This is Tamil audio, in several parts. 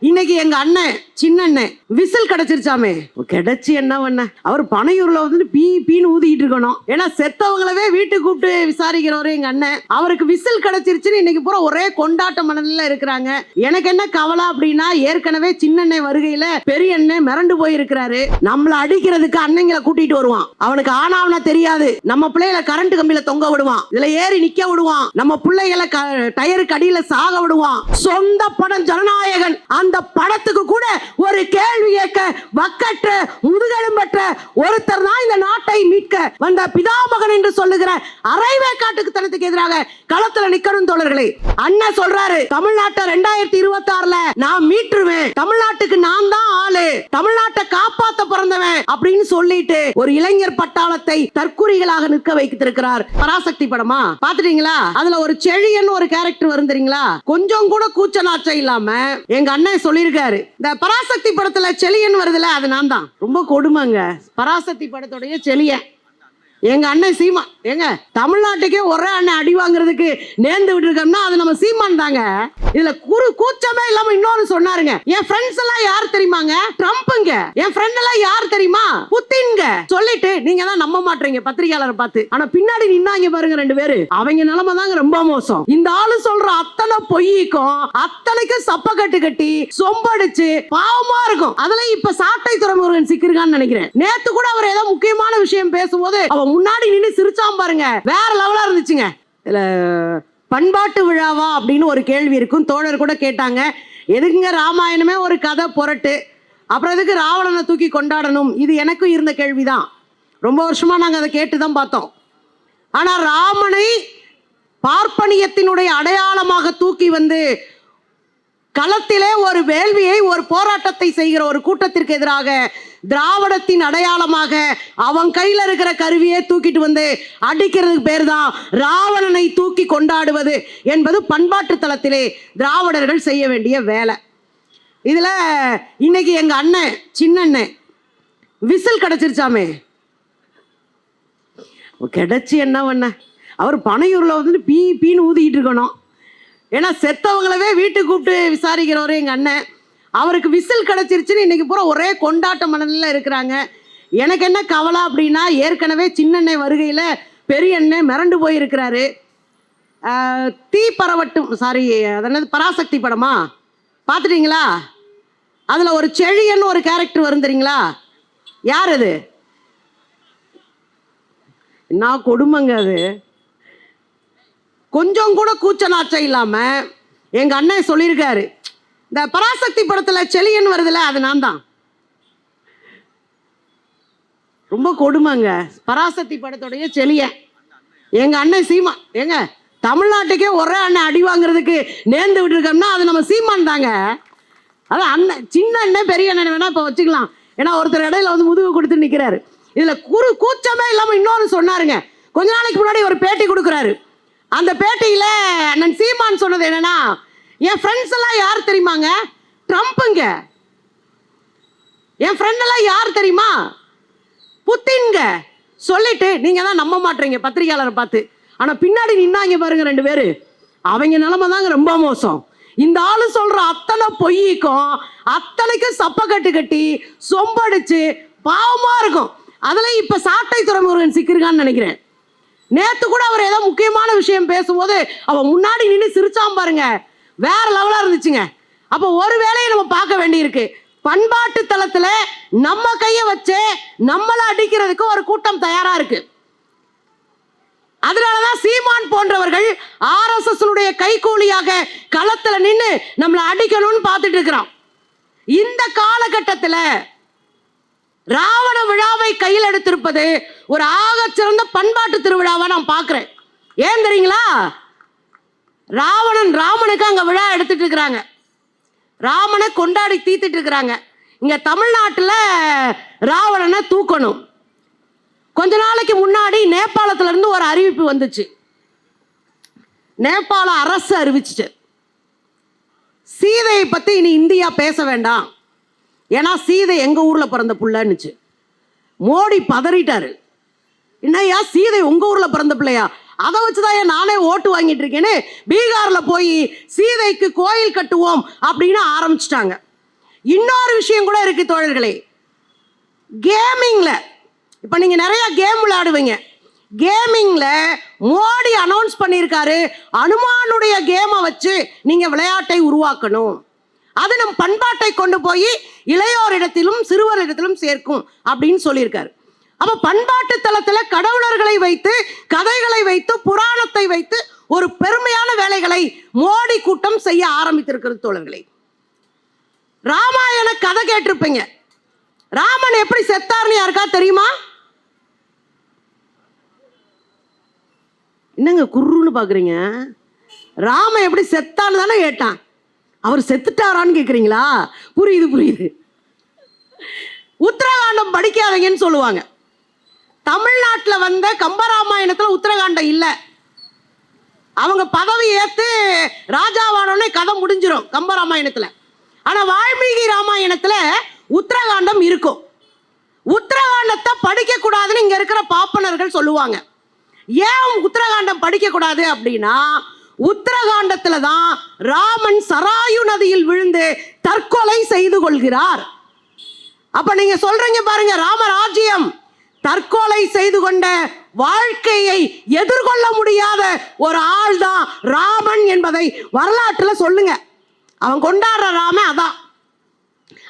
இன்னைக்கு எங்க அண்ணன் சின்ன அண்ணன் விசில் கிடைச்சிருச்சாமே. கிடைச்சி என்ன பண்ண? அவர் பனையூர்ல வந்து பீ பீன்னு ஊதிக்கிட்டு இருக்கணும். ஏன்னா செத்தவங்களவே வீட்டுக்கு கூப்பிட்டு விசாரிக்கிறவரு எங்க அண்ணன். அவருக்கு விசில் கிடைச்சிருச்சுன்னு இன்னைக்கு பூரா ஒரே கொண்டாட்ட மனநில இருக்கிறாங்க. எனக்கு என்ன கவலை அப்படின்னா ஏற்கனவே சின்ன அண்ணன் வருகையில பெரிய அண்ணன் மிரண்டு போயிருக்கிறாரு. நம்மள அடிக்கிறதுக்கு அண்ணங்களை கூட்டிட்டு வருவான். அவனுக்கு ஆனாவனா தெரியாது. நம்ம பிள்ளைகளை கரண்ட் கம்பியில தொங்க விடுவான். இதுல ஏறி நிக்க விடுவான். நம்ம பிள்ளைகளை க- டயருக்கு அடியில சாக விடுவான். சொந்த படம் ஜனநாயகன். அந்த படத்துக்கு கூட ஒரு கேள்வி கேட்க வக்கற்ற முதுகெலும்பற்ற ஒருத்தர் தான் இந்த நாட்டை மீட்க வந்த பிதாமகன் என்று சொல்லுகிற அரைவே காட்டுக்குத்தனத்துக்கு எதிராக களத்துல நிக்கணும் தோழர்களே. அண்ணன் சொல்றாரு தமிழ்நாட்டை ரெண்டாயிரத்தி இருபத்தி ஆறுல நான் மீட்டுருவேன். தமிழ்நாட்டுக்கு நான் தான் ஆளு. தமிழ்நாட்டை காப்பாத்த பிறந்தவன் அப்படின்னு சொல்லிட்டு ஒரு இளைஞர் பட்டாளத்தை தற்குறிகளாக நிற்க வைத்திருக்கிறார் பராசக்தி படமா? பாத்துட்டீங்களா அதுல ஒரு செழியன் ஒரு கேரக்டர் வருந்துறீங்களா கொஞ்சம் கூட கூச்ச நாச்சம் இல்லாம எங்க அண்ணன் சொல்லியிருக்காரு. இந்த பராசக்தி படத்துல செலியன் வருதுல அது நான் தான் ரொம்ப கொடுமைங்க. பராசக்தி படத்துடைய செலியன். எங்க அண்ணன் சீமா ஏங்க தமிழ்நாட்டுக்கே ஒரே அண்ணன் அடி வாங்குறதுக்கு நேர்ந்து விட்டுருக்கோம்னா அது நம்ம சீமான் தாங்க. இதுல குறு கூச்சமே இல்லாம இன்னொன்னு சொன்னாருங்க. என் ஃப்ரெண்ட்ஸ் எல்லாம் யார் தெரியுமாங்க? ட்ரம்ப்புங்க. என் ஃப்ரெண்ட் எல்லாம் யார் தெரியுமா? புத்தின்ங்க. சொல்லிட்டு நீங்க தான் நம்ப மாட்டீங்க பத்திரிகையாளரை பார்த்து. ஆனா பின்னாடி நின்னாங்க பாருங்க ரெண்டு பேரு. அவங்க நிலைமை தாங்க ரொம்ப மோசம். இந்த ஆளு சொல்ற அத்தனை பொய்க்கும் அத்தனைக்கும் சப்ப கட்டு கட்டி சொம்படிச்சு பாவமா இருக்கும். அதுல இப்ப சாட்டை துறைமுருகன் சிக்கிருக்கான்னு நினைக்கிறேன். நேத்து கூட அவர் ஏதோ முக்கியமான விஷயம் பேசும்போது அவன் முன்னாடி நின்று சிரிச்சாம் பாருங்க. வேற லெவலா இருந்துச்சுங்க. இதுல பண்பாட்டு விழாவா அப்படின்னு ஒரு கேள்வி இருக்கும். தோழர் கூட கேட்டாங்க. எதுக்குங்க ராமாயணமே ஒரு கதை புரட்டு? அப்புறம் எதுக்கு ராவணனை தூக்கி கொண்டாடணும்? இது எனக்கும் இருந்த கேள்விதான். ரொம்ப வருஷமா நாங்க அதை கேட்டு தான் பார்த்தோம். ஆனா ராமனை பார்ப்பனியத்தினுடைய அடையாளமாக தூக்கி வந்து களத்திலே ஒரு வேள்வியை ஒரு போராட்டத்தை செய்கிற ஒரு கூட்டத்திற்கு எதிராக திராவிடத்தின் அடையாளமாக அவன் கையில் இருக்கிற கருவியை தூக்கிட்டு வந்து அடிக்கிறதுக்கு பேர் தான் ராவணனை தூக்கி கொண்டாடுவது என்பது பண்பாட்டு தளத்திலே திராவிடர்கள் செய்ய வேண்டிய வேலை. இதில் இன்னைக்கு எங்கள் அண்ணன் சின்ன அண்ணன் விசில் கிடச்சிருச்சாமே. கிடைச்சி என்ன பண்ண? அவர் பனையூரில் வந்து பீ பீன்னு ஊதிக்கிட்டு இருக்கணும். ஏன்னா செத்தவங்களவே வீட்டுக்கு கூப்பிட்டு விசாரிக்கிறவரு எங்கள் அண்ணன். அவருக்கு விசில் கிடச்சிருச்சுன்னு இன்னைக்கு பூரா ஒரே கொண்டாட்ட மனதில் இருக்கிறாங்க. எனக்கு என்ன கவலை அப்படின்னா ஏற்கனவே சின்னண்ணே வருகையில் பெரிய அண்ணன் மிரண்டு போயிருக்கிறாரு. தீ பரவட்டும் சாரி அது என்னது பராசக்தி படமா? பார்த்துட்டீங்களா? அதில் ஒரு செழியன் ஒரு கேரக்டர் வரும் தெரியுங்களா? யார் அது? என்ன கொடுமைங்க அது? கொஞ்சம் கூட கூச்ச நாச்சம் இல்லாம எங்க அண்ணன் சொல்லியிருக்காரு. இந்த பராசக்தி படத்துல செலியன் வருதுல அது நான் தான் ரொம்ப கொடுமைங்க. பராசக்தி படத்துடைய செழியன் எங்க அண்ணன் சீமா ஏங்க தமிழ்நாட்டுக்கே ஒரே அண்ணன் அடி வாங்குறதுக்கு நேர்ந்து விட்டுருக்கோம்னா அது நம்ம சீமான் தாங்க. அதான் அண்ணன் சின்ன அண்ணன் பெரிய அண்ணன் வேணா இப்போ வச்சுக்கலாம். ஏன்னா ஒருத்தர் இடையில வந்து முதுகு கொடுத்து நிற்கிறாரு இதுல குறு கூச்சமே இல்லாம இன்னொன்று சொன்னாருங்க. கொஞ்ச நாளைக்கு முன்னாடி ஒரு பேட்டி கொடுக்குறாரு. அந்த பேட்டியில் அண்ணன் சீமான் சொன்னது என்னன்னா என் ஃப்ரெண்ட்ஸ் எல்லாம் யார் தெரியுமாங்க? ட்ரம்ப்புங்க. என் ஃப்ரெண்டெல்லாம் யார் தெரியுமா? புத்தின்ங்க. சொல்லிட்டு நீங்கள் தான் நம்ப மாட்டீங்க பத்திரிகையாளரை பார்த்து. ஆனால் பின்னாடி நின்னாங்க பாருங்க ரெண்டு பேர். அவங்க நிலமை தாங்க ரொம்ப மோசம். இந்த ஆளு சொல்ற அத்தனை பொய்க்கும் அத்தனைக்கும் சப்ப கட்டு கட்டி சொம்படிச்சு பாவமா இருக்கும். அதில் இப்ப சாட்டை துறைமுருகன் சிக்கிருக்கான்னு நினைக்கிறேன். நேத்து கூட அவர் ஏதோ முக்கியமான விஷயம் பேசும்போது அவன் முன்னாடி நின்று சிரிச்சான் பாருங்க. வேற லெவலா இருந்துச்சுங்க. அப்போ ஒரு வேலையை நம்ம பார்க்க வேண்டியிருக்கு. பண்பாட்டு தளத்துல நம்ம கையை வச்சு நம்மளை அடிக்கிறதுக்கு ஒரு கூட்டம் தயாரா இருக்கு. அதனாலதான் சீமான் போன்றவர்கள் ஆர்எஸ்எஸ் கைகூலியாக களத்துல நின்று நம்மளை அடிக்கணும்னு பார்த்துட்டு இருக்கிறோம் இந்த காலகட்டத்துல ராவண விழாவை கையில் எடுத்திருப்பது ஒரு ஆகச்சிறந்த பண்பாட்டு திருவிழாவா நான் பார்க்குறேன். ஏன் தெரியுங்களா? ராவணன் ராமனுக்கு அங்கே விழா எடுத்துட்டு இருக்கிறாங்க. ராமனை கொண்டாடி தீத்துட்டு இருக்கிறாங்க. இங்கே தமிழ்நாட்டில் ராவணனை தூக்கணும். கொஞ்ச நாளைக்கு முன்னாடி நேபாளத்துலேருந்து ஒரு அறிவிப்பு வந்துச்சு. நேபாள அரசு அறிவிச்சிட்டு சீதையை பற்றி இனி இந்தியா பேச வேண்டாம். ஏன்னா சீதை எங்க ஊர்ல பிறந்த புள்ளன்னுச்சு. மோடி பதறிட்டாரு. என்னய்யா சீதை உங்க ஊர்ல பிறந்த பிள்ளையா? அதை வச்சுதான் ஏன் நானே ஓட்டு வாங்கிட்டு இருக்கேன்னு பீகார்ல போய் சீதைக்கு கோயில் கட்டுவோம் அப்படின்னு ஆரம்பிச்சிட்டாங்க. இன்னொரு விஷயம் கூட இருக்கு தோழர்களே. கேமிங்ல இப்போ நீங்க நிறைய கேம் விளையாடுவீங்க. கேமிங்ல மோடி அனௌன்ஸ் பண்ணியிருக்காரு அனுமானுடைய கேமை வச்சு நீங்க விளையாட்டை உருவாக்கணும். அது நம் பண்பாட்டை கொண்டு போய் இளையோரிடத்திலும் சிறுவரிடத்திலும் சேர்க்கும் அப்படின்னு சொல்லியிருக்காரு. அப்ப பண்பாட்டு தளத்துல கடவுளர்களை வைத்து கதைகளை வைத்து புராணத்தை வைத்து ஒரு பெருமையான வேலைகளை மோடி கூட்டம் செய்ய ஆரம்பித்திருக்கிறது தோழர்களை. ராமாயண கதை கேட்டிருப்பீங்க. ராமன் எப்படி செத்தார்னு யாருக்கா தெரியுமா? என்னங்க குர்ருன்னு பாக்குறீங்க? ராமன் எப்படி செத்தான்னு தானே கேட்டான். அவர் செத்துட்டாரான்னு கேக்குறீங்களா? புரியுது புரியுது. உத்தரகாண்டம் படிக்காதீங்கன்னு சொல்லுவாங்க. தமிழ்நாட்டில் வந்த கம்பராமாயணத்தில் உத்தரகாண்டம் இல்லை. அவங்க பதவி ஏற்று ராஜாவானோடனே கதை முடிஞ்சிடும் கம்பராமாயணத்தில். ஆனால் வால்மீகி ராமாயணத்தில் உத்தரகாண்டம் இருக்கும். உத்தரகாண்டத்தை படிக்கக்கூடாதுன்னு இங்கே இருக்கிற பாப்பனர்கள் சொல்லுவாங்க. ஏன் உத்தரகாண்டம் படிக்கக்கூடாது அப்படின்னா உத்தரகாண்டத்துல தான் ராமன் சராயு நதியில் விழுந்து தற்கொலை செய்து கொள்கிறார். அப்ப நீங்க சொல்றீங்க பாருங்க ராமராஜ்யம் தற்கொலை செய்து கொண்ட வாழ்க்கையை எதிர்கொள்ள முடியாத ஒரு ஆள் தான் ராமன் என்பதை வரலாற்றுல சொல்லுங்க. அவன் கொண்டாடுற ராமன் அதான்.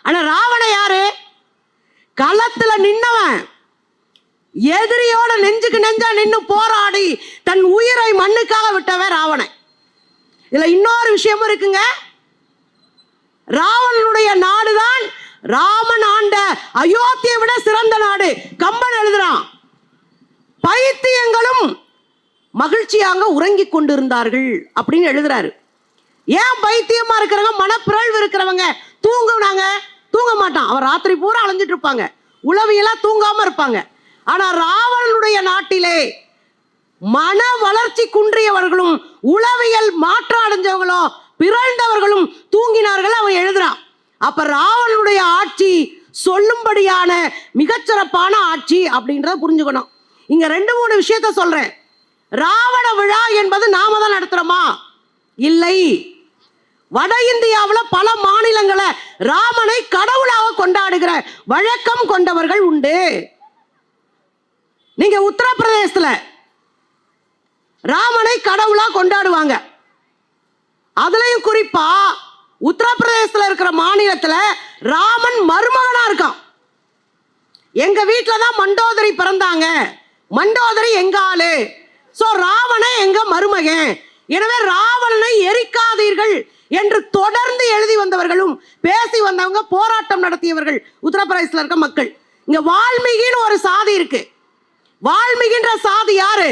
ஆனா ராவண யாரு? களத்துல நின்னவன். எதிரியோட நெஞ்சுக்கு நெஞ்சா நின்று போராடி தன் உயிரை மண்ணுக்காக விட்டவன் ராவணன். இதுல இன்னொரு விஷயமும் இருக்குங்க. ராவணனுடைய நாடுதான் ராமன் ஆண்ட அயோத்தியை விட சிறந்த நாடு. கம்பன் எழுதுறான் பைத்தியங்களும் மகிழ்ச்சியாக உறங்கிக் கொண்டிருந்தார்கள் அப்படின்னு எழுதுறாரு. ஏன் பைத்தியமா இருக்கிறவங்க மனப்பிறழ்வு இருக்கிறவங்க தூங்குனாங்க? தூங்க மாட்டான். அவன் ராத்திரி பூரா அலைஞ்சிட்டு இருப்பாங்க. உளவியெல்லாம் தூங்காம இருப்பாங்க. ஆனா ராவணனுடைய நாட்டிலே மன வளர்ச்சி குன்றியவர்களும் உளவியல் மாற்றம் அடைஞ்சவங்களும் பிறழ்ந்தவர்களும் தூங்கினார்கள் அவன் எழுதுறான். அப்ப ராவணனுடைய ஆட்சி சொல்லும்படியான மிகச்சிறப்பான ஆட்சி அப்படின்றத புரிஞ்சுக்கணும். இங்க ரெண்டு மூணு விஷயத்த சொல்றேன். ராவண விழா என்பது நாம தான் நடத்துறோமா? இல்லை. வட இந்தியாவில் பல மாநிலங்களை ராமனை கடவுளாக கொண்டாடுகிற வழக்கம் கொண்டவர்கள் உண்டு. நீங்க உத்தரப்பிரதேசத்துல ராமனை கடவுளா கொண்டாடுவாங்க. அதுலயும் குறிப்பா உத்தரப்பிரதேசத்துல இருக்கிற மாநிலத்துல ராமன் மருமகனா இருக்கான். எங்க வீட்ல தான் மண்டோதரி பிறந்தாங்க. மண்டோதரி எங்க ஆளு? சோ ராவணன் எங்க மருமகன்? எனவே ராவணனை எரிக்காதீர்கள் என்று தொடர்ந்து எழுதி வந்தவர்களும் பேசி வந்தவங்க போராட்டம் நடத்தியவர்கள் உத்தரப்பிரதேசத்தில் இருக்க மக்கள். இங்க வால்மீகின்னு ஒரு சாதி இருக்கு. வால்மீகின்ற சாதி யாரு?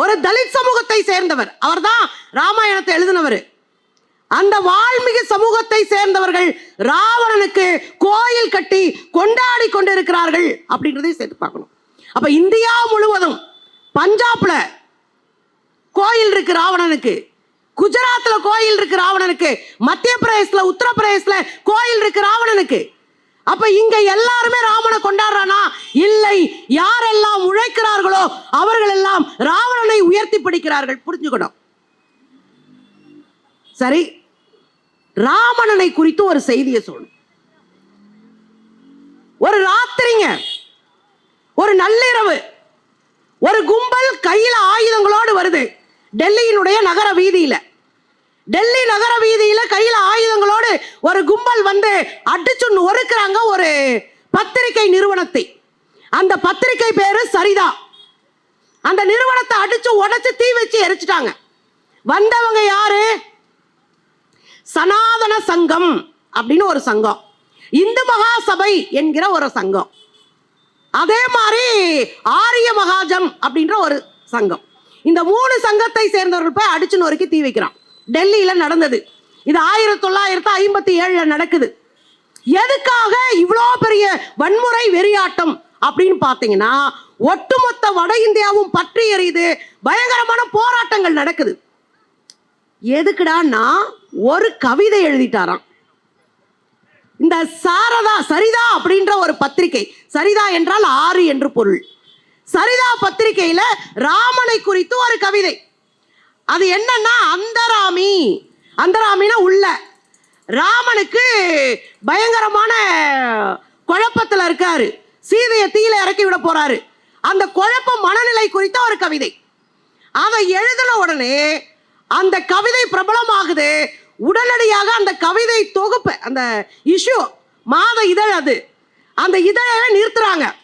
ஒரு தலித் சமூகத்தை சேர்ந்தவர். அவர்தான் ராமாயணத்தை எழுதினவர். அந்த வால்மீகி சமூகத்தை சேர்ந்தவர்கள் ராவணனுக்கு கோயில் கட்டி கொண்டாடி கொண்டிருக்கிறார்கள் அப்படின்றதையும் சேர்த்து பார்க்கணும். அப்ப இந்தியா முழுவதும் பஞ்சாப்ல கோயில் இருக்கு ராவணனுக்கு. குஜராத்ல கோயில் இருக்கு ராவணனுக்கு. மத்திய பிரதேசல உத்தரப்பிரதேசல கோயில் இருக்கு ராவணனுக்கு. அப்ப இங்க எல்லாருமே ராமனை கொண்டாடுறானா? இல்லை. யாரெல்லாம் உழைக்கிறார்களோ அவர்கள் எல்லாம் ராவணனை உயர்த்தி பிடிக்கிறார்கள். புரிஞ்சுக்கணும். சரி. ராமணனை குறித்து ஒரு செய்தியை சொல்லணும். ஒரு ராத்திரிங்க. ஒரு நள்ளிரவு. ஒரு கும்பல் கையில ஆயுதங்களோடு வருது. டெல்லியினுடைய நகர வீதியில. டெல்லி நகர வீதியில கையில ஆயுதங்களோடு ஒரு கும்பல் வந்து அடிச்சு ஒருக்கிறாங்க ஒரு பத்திரிகை நிறுவனத்தை. அந்த பத்திரிகை பேரு சரிதா. அந்த நிறுவனத்தை அடிச்சு உடைச்சு தீ வச்சு எரிச்சிட்டாங்க. வந்தவங்க யாரு? சனாதன சங்கம் அப்படின்னு ஒரு சங்கம். இந்து மகாசபை என்கிற ஒரு சங்கம். அதே மாதிரி ஆரிய மகாஜம் அப்படின்ற ஒரு சங்கம். இந்த மூணு சங்கத்தை சேர்ந்தவர்கள் போய் அடிச்சு நொறுக்கி தீ வைக்கிறான். டெல்லியில நடந்தது. இது ஆயிரத்தி தொள்ளாயிரத்தி ஐம்பத்தி ஏழுல நடக்குது. எதுக்காக இவ்வளோ பெரிய வன்முறை வெறியாட்டம் அப்படின்னு பார்த்தீங்கன்னா ஒட்டுமொத்த வட இந்தியாவும் பற்றி எறியுது பயங்கரமான போராட்டங்கள் நடக்குது. எதுக்குடான்னா ஒரு கவிதை எழுதிட்டாராம். இந்த சாரதா சரிதா அப்படின்ற ஒரு பத்திரிகை. சரிதா என்றால் ஆறு என்று பொருள். சரிதா பத்திரிகையில ராமனை குறித்து ஒரு கவிதை. அது என்னன்னா அந்தராமி. அந்தராமினா உள்ள. ராமனுக்கு பயங்கரமான குழப்பத்தில் இருக்காரு. சீதையை தீயில இறக்கி விட போறாரு. அந்த குழப்ப மனநிலை குறித்த ஒரு கவிதை. அதை எழுதின உடனே அந்த கவிதை பிரபலமாகுது. உடனடியாக அந்த கவிதை தொகுப்பு அந்த இஷ்யூ மாத இதழ் அது. அந்த இதழை நிறுத்துறாங்க.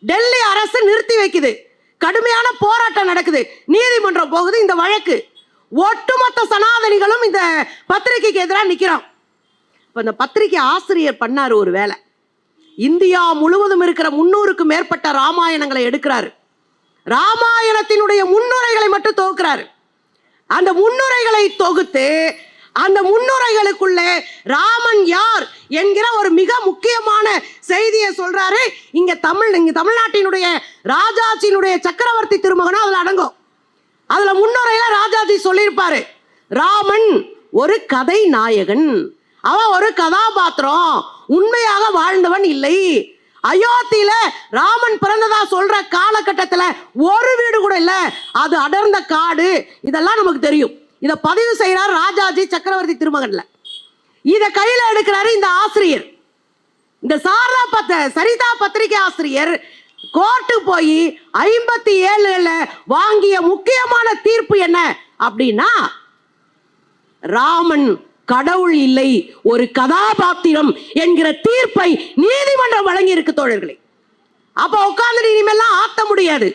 டெல்லி அரசு நிறுத்தி வைக்குது. கடுமையான போராட்டம் நடக்குது. நீதிமன்றம் போகுது இந்த வழக்கு. ஒட்டுமொத்த சனாதனிகளும் இந்த பத்திரிகைக்கு எதிராக நிற்கிறோம் இப்போ இந்த பத்திரிகை ஆசிரியர் பண்ணார் ஒரு வேலை. இந்தியா முழுவதும் இருக்கிற முன்னூறுக்கும் மேற்பட்ட ராமாயணங்களை எடுக்கிறாரு. ராமாயணத்தினுடைய முன்னுரைகளை மட்டும் தொகுக்கிறாரு. அந்த முன்னுரைகளை தொகுத்து அந்த முன்னுரைகளுக்குள்ளே ராமன் யார் என்கிற ஒரு மிக முக்கியமான செய்தியை சொல்றாரு. இங்க தமிழ் இங்க தமிழ்நாட்டினுடைய ராஜாஜியினுடைய சக்கரவர்த்தி திருமகனும் அதுல அடங்கும். அதுல முன்னுரையில ராஜாஜி சொல்லியிருப்பாரு. ராமன் ஒரு கதை நாயகன். அவன் ஒரு கதாபாத்திரம். உண்மையாக வாழ்ந்தவன் இல்லை. அயோத்தியில ராமன் பிறந்ததா சொல்ற காலகட்டத்துல ஒரு வீடு கூட இல்ல. அது அடர்ந்த காடு. இதெல்லாம் நமக்கு தெரியும். இதை பதிவு செய்கிறார் ராஜாஜி சக்கரவர்த்தி திருமகன்ல. இதை கையில் எடுக்கிறாரு இந்த ஆசிரியர். இந்த சாரதா பத்த சரிதா பத்திரிகை ஆசிரியர் கோர்ட்டு போய் ஐம்பத்தி ஏழுல வாங்கிய முக்கியமான தீர்ப்பு என்ன அப்படின்னா ராமன் கடவுள் இல்லை ஒரு கதாபாத்திரம் என்கிற தீர்ப்பை நீதிமன்றம் வழங்கி இருக்கு தோழர்களே. அப்ப உட்கார்ந்து இனிமேல்லாம் ஆத்த முடியாது.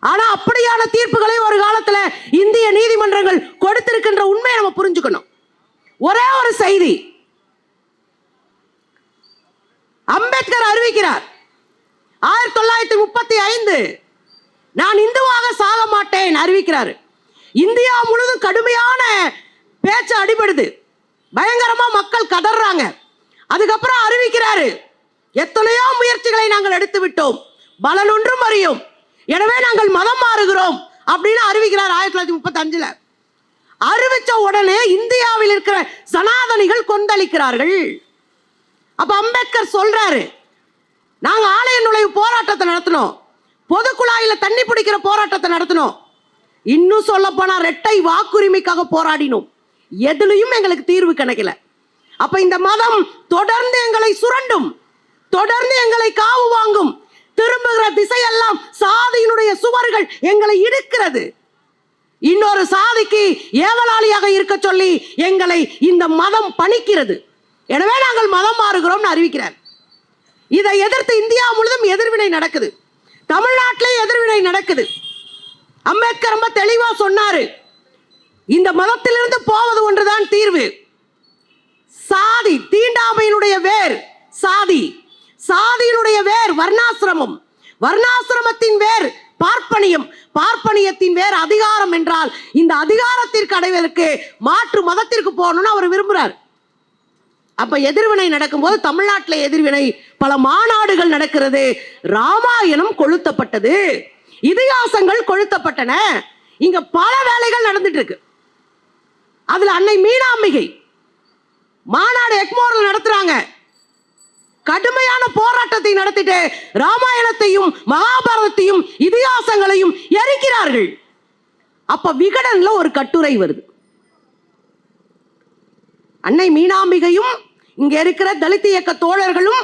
ஆனா அப்படியான தீர்ப்புகளை ஒரு காலத்துல இந்திய நீதிமன்றங்கள் கொடுத்திருக்கின்ற உண்மையை நம்ம புரிஞ்சுக்கணும். ஒரே ஒரு செய்தி. அம்பேத்கர் அறிவிக்கிறார். ஆயிரத்தி தொள்ளாயிரத்தி முப்பத்தி ஐந்து. நான் இந்துவாக சாக மாட்டேன் அறிவிக்கிறாரு. இந்தியா முழுவதும் கடுமையான பேச்சு அடிபடுது. பயங்கரமா மக்கள் கதறாங்க. அதுக்கப்புறம் அறிவிக்கிறாரு. எத்தனையோ முயற்சிகளை நாங்கள் எடுத்து விட்டோம் பலனொன்றும் அறியும். எனவே நாங்கள் மதம் மாறுகிறோம் அப்படின்னு அறிவிக்கிறார் ஆயிரத்தி தொள்ளாயிரத்தி முப்பத்தி அஞ்சுல அறிவிச்ச உடனே இந்தியாவில் இருக்கிற சனாதனிகள் கொந்தளிக்கிறார்கள். அப்ப அம்பேத்கர் சொல்றாரு நாங்க ஆலய நுழைவு போராட்டத்தை நடத்தினோம். பொது குழாயில தண்ணி பிடிக்கிற போராட்டத்தை நடத்தினோம். இன்னும் சொல்ல போனா ரெட்டை வாக்குரிமைக்காக போராடினோம். எதுலையும் எங்களுக்கு தீர்வு கிடைக்கல. அப்ப இந்த மதம் தொடர்ந்து எங்களை சுரண்டும் தொடர்ந்து எங்களை காவு வாங்கும் திரும்புகிற திசையெல்லாம் சாதியினுடைய சுவர்கள் எங்களை இழுக்கிறது இன்னொரு சாதிக்கு ஏவலாளியாக இருக்க சொல்லி எங்களை இந்த மதம் பணிக்கிறது. எனவே நாங்கள் மதம் மாறுகிறோம்னு அறிவிக்கிறார். இதை எதிர்த்து இந்தியா முழுதும் எதிர்வினை நடக்குது. தமிழ்நாட்டிலே எதிர்வினை நடக்குது. அம்பேத்கர் ரொம்ப தெளிவா சொன்னாரு. இந்த மதத்திலிருந்து போவது ஒன்றுதான் தீர்வு. சாதி தீண்டாமையினுடைய வேர். சாதி சாதியினுடைய வேர் வர்ணாசிரமம். வர்ணாசிரமத்தின் வேர் பார்ப்பனியம். பார்ப்பனியத்தின் வேர் அதிகாரம் என்றால் இந்த அதிகாரத்திற்கு அடைவதற்கு மாற்று மதத்திற்கு போகணும்னு அவர் விரும்புகிறார் அப்ப எதிர்வினை நடக்கும்போது தமிழ்நாட்டில் எதிர்வினை பல மாநாடுகள் நடக்கிறது. ராமாயணம் கொளுத்தப்பட்டது. இதிகாசங்கள் கொளுத்தப்பட்டன. இங்க பல வேலைகள் நடந்துட்டு இருக்கு அதுல அன்னை மீனாம்பிகை. மாநாடு எக்மோரில் நடத்துறாங்க. கடுமையான போராட்டத்தை நடத்திட்டு ராமாயணத்தையும் மகாபாரதத்தையும் இதிகாசங்களையும் எரிக்கிறார்கள். அப்ப விகடன்ல ஒரு கட்டுரை வருது. அன்னை மீனாம்பிகையும் இங்க இருக்கிற தலித் இயக்க தோழர்களும்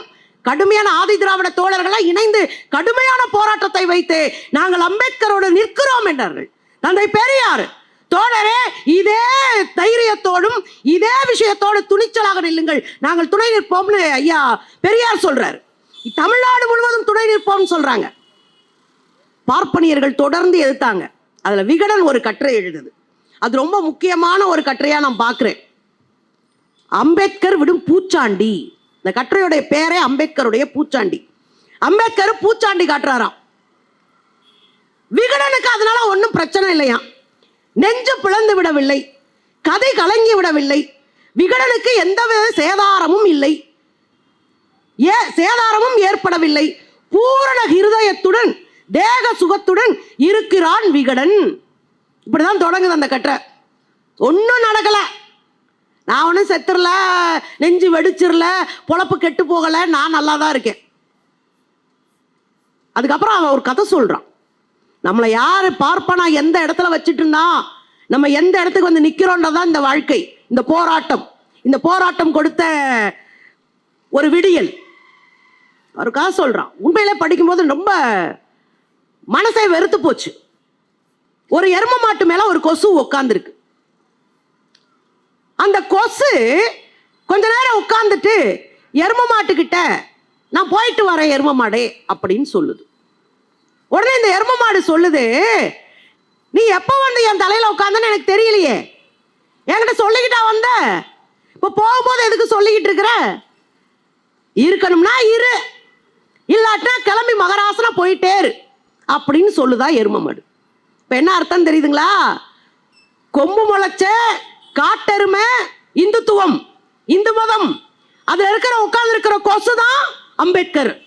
கடுமையான ஆதி திராவிட தோழர்களை இணைந்து கடுமையான போராட்டத்தை வைத்து நாங்கள் அம்பேத்கரோடு நிற்கிறோம் என்றார்கள். தந்தை பெரியார் தோழரே இதே தைரியத்தோடும் இதே விஷயத்தோடு துணிச்சலாக நில்லுங்கள். நாங்கள் துணை நிற்போம்னு ஐயா பெரியார் சொல்றாரு. தமிழ்நாடு முழுவதும் துணை நிற்போம்னு சொல்றாங்க. பார்ப்பனியர்கள் தொடர்ந்து எதிர்த்தாங்க. அதுல விகடன் ஒரு கட்டுரை எழுதுது. அது ரொம்ப முக்கியமான ஒரு கட்டுரையா நான் பார்க்கிறேன் அம்பேத்கர் விடும் பூச்சாண்டி. இந்த கட்டுரையுடைய பேரே அம்பேத்கருடைய பூச்சாண்டி. அம்பேத்கர் பூச்சாண்டி காட்டுறாராம். விகடனுக்கு அதனால ஒன்றும் பிரச்சனை இல்லையா நெஞ்சு பிளந்து விடவில்லை. கதை கலங்கி விடவில்லை. விகடனுக்கு எந்தவித சேதாரமும் இல்லை. ஏ சேதாரமும் ஏற்படவில்லை. பூரண ஹிருதயத்துடன் தேக சுகத்துடன் இருக்கிறான் விகடன். இப்படிதான் தொடங்குது அந்த கட்டுரை. ஒன்றும் நடக்கல. நான் ஒன்றும் செத்துடல நெஞ்சு வெடிச்சிடல பொழப்பு கெட்டு போகலை நான் நல்லா தான் இருக்கேன். அதுக்கப்புறம் அவன் ஒரு கதை சொல்கிறான் நம்மளை யார் பார்ப்பனா எந்த இடத்துல வச்சுட்டு இருந்தான் நம்ம எந்த இடத்துக்கு வந்து நிற்கிறோன்றதான் இந்த வாழ்க்கை இந்த போராட்டம். இந்த போராட்டம் கொடுத்த ஒரு விடியல். அவருக்காக சொல்றான். உண்மையிலே படிக்கும்போது ரொம்ப மனசை வெறுத்து போச்சு. ஒரு எரும மாட்டு மேல ஒரு கொசு உட்காந்துருக்கு அந்த கொசு கொஞ்ச நேரம் உட்காந்துட்டு எரும மாட்டுக்கிட்ட நான் போயிட்டு வரேன் எரும மாடே அப்படின்னு சொல்லுது. உடனே இந்த எரும மாடு சொல்லுது நீ எப்போ வந்து என் தலையில் உட்காந்தன்னு எனக்கு தெரியலையே. என்கிட்ட சொல்லிக்கிட்டா வந்த? இப்போ போகும்போது எதுக்கு சொல்லிக்கிட்டு இருக்கிற? இருக்கணும்னா இரு. இல்லாட்டா கிளம்பி மகராசனா போயிட்டே இரு. அப்படின்னு சொல்லுதா எரும மாடு. இப்போ என்ன அர்த்தம் தெரியுதுங்களா? கொம்பு முளைச்ச காட்டெருமை இந்துத்துவம் இந்து மதம். அதில் இருக்கிற உட்கார்ந்து இருக்கிற கொசு தான் அம்பேத்கர்.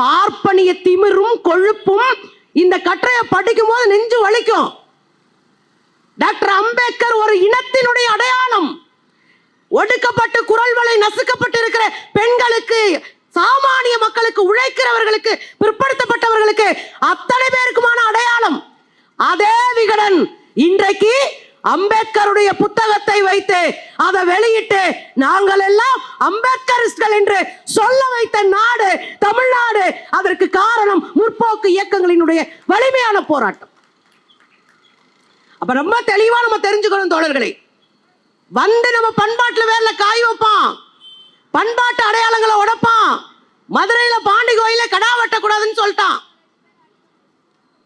பார்ப்பனிய திமிரும் கொழுப்பும் இந்த கட்டுரையை படிக்கும் போது நெஞ்சு வலிக்கும். டாக்டர் அம்பேத்கர் ஒரு இனத்தினுடைய அடையாளம். ஒடுக்கப்பட்டு குரல் வலை நசுக்கப்பட்டு இருக்கிற பெண்களுக்கு சாமானிய மக்களுக்கு உழைக்கிறவர்களுக்கு பிற்படுத்தப்பட்டவர்களுக்கு அத்தனை பேருக்குமான அடையாளம். அதே விகடன் இன்றைக்கு அம்பேத்கருடைய புத்தகத்தை வைத்து அதை வெளியிட்டு நாங்கள் எல்லாம் அம்பேத்கரிஸ்ட்கள் என்று சொல்ல வைத்த நாடு தமிழ்நாடு. அதற்கு காரணம் முற்போக்கு இயக்கங்களினுடைய வலிமையான போராட்டம். அப்ப ரொம்ப தெளிவா நம்ம தெரிஞ்சுக்கணும் தோழர்களை. வந்து நம்ம பண்பாட்டுல வேர்ல காய் வைப்பான். பண்பாட்டு அடையாளங்களை உடைப்பான். மதுரையில பாண்டி கோயில கடா வெட்டக்கூடாதுன்னு சொல்லிட்டான்.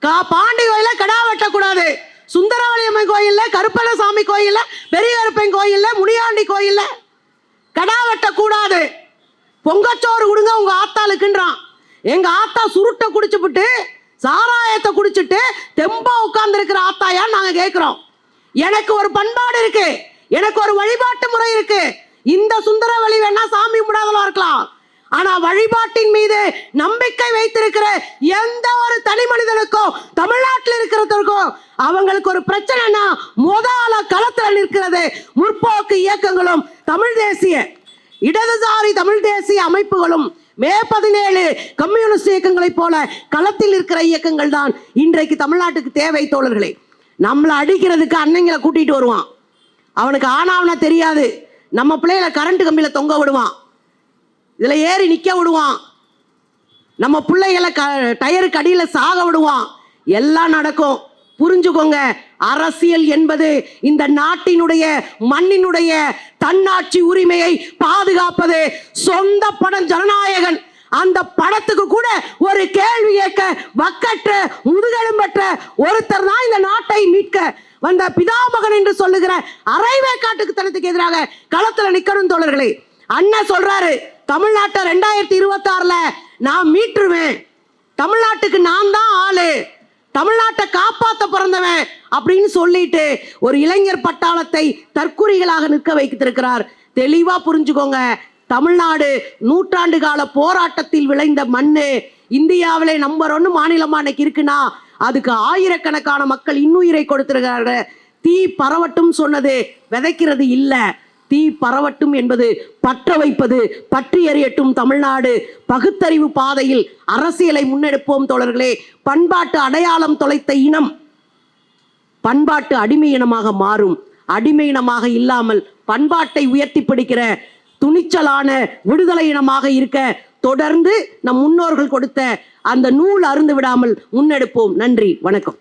கா பாண்டி கோயில கடா வெட்டக்கூடாது சுந்தரவளியம்மன் கோயில்ல கருப்பணசாமி கோயில்ல பெரிய கருப்பன் கோயில்ல முனியாண்டி கோயில்ல. கடா வெட்டக்கூடாது பொங்கச்சோறு கொடுங்க உங்க ஆத்தாளுக்குன்றான் எங்க ஆத்தா சுருட்டை குடிச்சுப்புட்டு சாராயத்தை குடிச்சிட்டு தெம்பா உட்கார்ந்து இருக்கிற ஆத்தாயா நாங்க கேட்கிறோம் எனக்கு ஒரு பண்பாடு இருக்கு. எனக்கு ஒரு வழிபாட்டு முறை இருக்கு. இந்த சுந்தரவழி வேணா சாமி கும்பிடாதவா இருக்கலாம். ஆனா வழிபாட்டின் மீது நம்பிக்கை வைத்திருக்கிற எந்த ஒரு தனி மனிதனுக்கும் அவங்களுக்கு ஒரு பிரச்சனைனா முதல களத்தில் நிற்கிறது முற்போக்கு இயக்கங்களும் தமிழ் தேசிய இடதுசாரி தமிழ் தேசிய அமைப்புகளும். மே பதினேழு கம்யூனிஸ்ட் இயக்கங்களைப் போல களத்தில் இருக்கிற இயக்கங்கள் தான் இன்றைக்கு தமிழ்நாட்டுக்கு தேவை தோழர்களே. நம்மளை அடிக்கிறதுக்கு அன்னைங்களை கூட்டிட்டு வருவான். அவனுக்கு ஆனாவனா தெரியாது. நம்ம பிள்ளைகளை கரண்ட் கம்பியில் தொங்க விடுவான். இதில் ஏறி நிற்க விடுவான். நம்ம பிள்ளைகளை க டயருக்கு அடியில் சாக விடுவான். எல்லாம் நடக்கும். புரிஞ்சுக்கோங்க. அரசியல் என்பது இந்த நாட்டினுடைய மண்ணினுடைய தன்னாட்சி உரிமையை பாதுகாப்பது. சொந்த படம் ஜனநாயகன். அந்த படத்துக்கு கூட ஒரு கேள்வி கேட்க வக்கற்ற முதுகெலும்பற்ற ஒருத்தர் தான் இந்த நாட்டை மீட்க வந்த பிதாமகன் என்று சொல்லுகிற அரைவேக்காட்டுக்கு தனத்துக்கு எதிராக களத்துல நிக்கணும் தோழர்களே. அண்ணன் சொல்றாரு தமிழ்நாட்டை ரெண்டாயிரத்தி இருபத்தி ஆறுல நான் மீட்டுருவேன். தமிழ்நாட்டுக்கு நான் தான் ஆளு. தமிழ்நாட்டை காப்பாத்த பிறந்தவன் அப்படின்னு சொல்லிட்டு ஒரு இளைஞர் பட்டாளத்தை தற்குறிகளாக நிற்க வைத்திருக்கிறார். தெளிவா புரிஞ்சுக்கோங்க. தமிழ்நாடு நூற்றாண்டு கால போராட்டத்தில் விளைந்த மண்ணு. இந்தியாவிலே நம்பர் ஒன்னு மாநிலமா இன்னைக்கு இருக்குன்னா அதுக்கு ஆயிரக்கணக்கான மக்கள் இன்னுயிரை கொடுத்திருக்கிறார்கள். தீ பரவட்டும் சொன்னது விதைக்கிறது இல்லை. தீ பரவட்டும் என்பது பற்ற வைப்பது பற்றி எறியட்டும் தமிழ்நாடு. பகுத்தறிவு பாதையில் அரசியலை முன்னெடுப்போம் தோழர்களே. பண்பாட்டு அடையாளம் தொலைத்த இனம் பண்பாட்டு அடிமை இனமாக மாறும். அடிமை இனமாக இல்லாமல் பண்பாட்டை உயர்த்தி பிடிக்கிற துணிச்சலான விடுதலை இனமாக இருக்க தொடர்ந்து நம் முன்னோர்கள் கொடுத்த அந்த நூல் அருந்து விடாமல் முன்னெடுப்போம். நன்றி வணக்கம்.